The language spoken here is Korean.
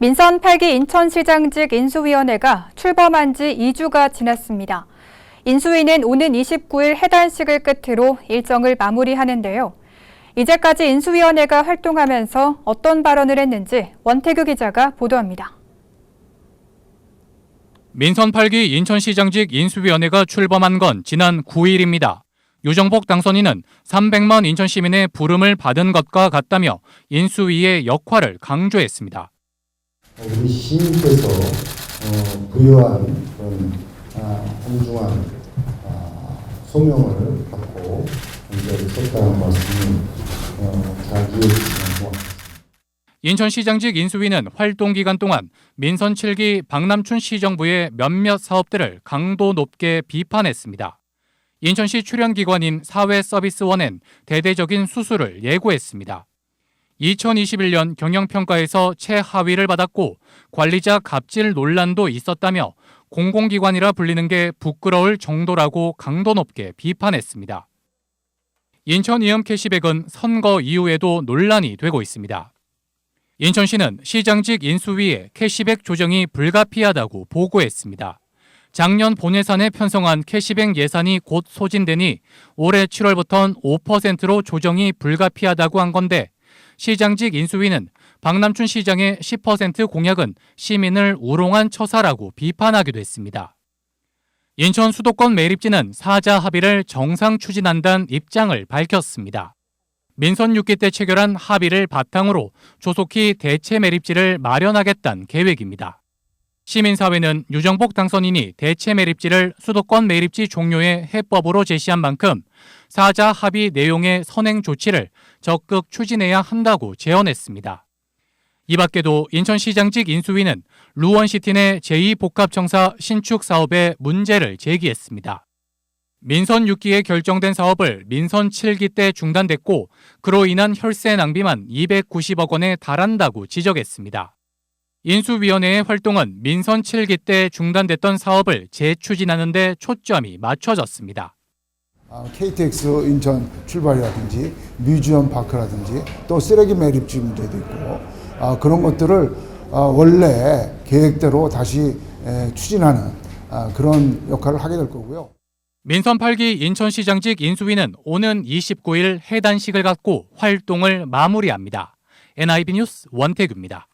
민선 8기 인천시장직 인수위원회가 출범한 지 2주가 지났습니다. 인수위는 오는 29일 해단식을 끝으로 일정을 마무리하는데요. 이제까지 인수위원회가 활동하면서 어떤 발언을 했는지 원태규 기자가 보도합니다. 민선 8기 인천시장직 인수위원회가 출범한 건 지난 9일입니다. 유정복 당선인은 300만 인천 시민의 부름을 받은 것과 같다며 인수위의 역할을 강조했습니다. 우리 시민께서 어, 부여한 그런 아, 훌륭한 아, 소명을 갖고 공개를 썼다는 말씀을 어, 고맙습니다. 인천시장직 인수위는 활동 기간 동안 민선 7기 박남춘 시정부의 몇몇 사업들을 강도 높게 비판했습니다. 인천시 출연기관인 사회서비스원엔 대대적인 수수를 예고했습니다. 2021년 경영평가에서 최하위를 받았고 관리자 갑질 논란도 있었다며 공공기관이라 불리는 게 부끄러울 정도라고 강도 높게 비판했습니다. 인천 이음 캐시백은 선거 이후에도 논란이 되고 있습니다. 인천시는 시장직 인수위에 캐시백 조정이 불가피하다고 보고했습니다. 작년 본예산에 편성한 캐시백 예산이 곧 소진되니 올해 7월부터는 5%로 조정이 불가피하다고 한 건데 시장직 인수위는 박남춘 시장의 10% 공약은 시민을 우롱한 처사라고 비판하기도 했습니다. 인천 수도권 매립지는 사자 합의를 정상 추진한다는 입장을 밝혔습니다. 민선 6기 때 체결한 합의를 바탕으로 조속히 대체 매립지를 마련하겠다는 계획입니다. 시민사회는 유정복 당선인이 대체 매립지를 수도권 매립지 종료의 해법으로 제시한 만큼 사자 합의 내용의 선행 조치를 적극 추진해야 한다고 제언했습니다. 이 밖에도 인천시장직 인수위는 루원시티 내 제2복합청사 신축 사업에 문제를 제기했습니다. 민선 6기에 결정된 사업을 민선 7기 때 중단됐고 그로 인한 혈세 낭비만 290억 원에 달한다고 지적했습니다. 인수위원회의 활동은 민선 7기 때 중단됐던 사업을 재추진하는 데 초점이 맞춰졌습니다. 아, KTX 인천 출발이라든지 뮤지엄 파크라든지 또 쓰레기 매립지 문제도 있고 아, 그런 것들을 아, 원래 계획대로 다시 에, 추진하는 아, 그런 역할을 하게 될 거고요. 민선 8기 인천시장직 인수위는 오는 29일 해단식을 갖고 활동을 마무리합니다. NIB 뉴스 원태규입니다.